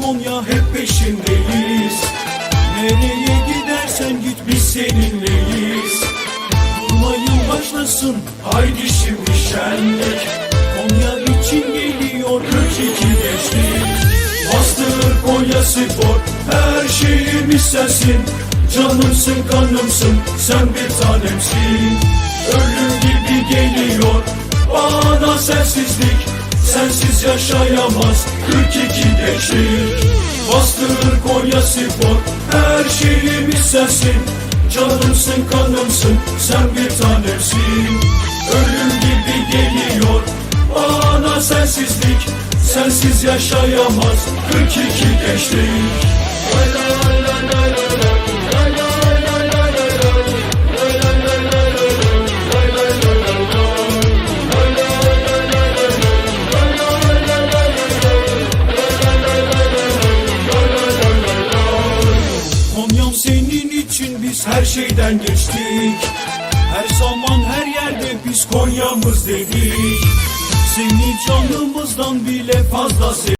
Konya hep peşindeyiz. Nereye gidersen git biz seninleyiz. Durmayın başlasın haydi şimdi şenlik Konya için geliyor 42 gençlik. Bastır Konya spor her şeyimiz sensin Canımsın kanımsın sen bir tanemsin. Ölüm gibi geliyor bana sensizlik. Sensiz yaşayamaz. 42 gençlik Bastır Konya Spor. Her şeyimiz sensin Canımsın kanımsın. Sen bir tanemsin Ölüm gibi geliyor Bana sensizlik. Sensiz yaşayamaz. 42 gençlik. Konya'm için biz her şeyden geçtik. Her zaman her yerde biz Konya'mız dedik. Seni canımızdan bile fazla sevdik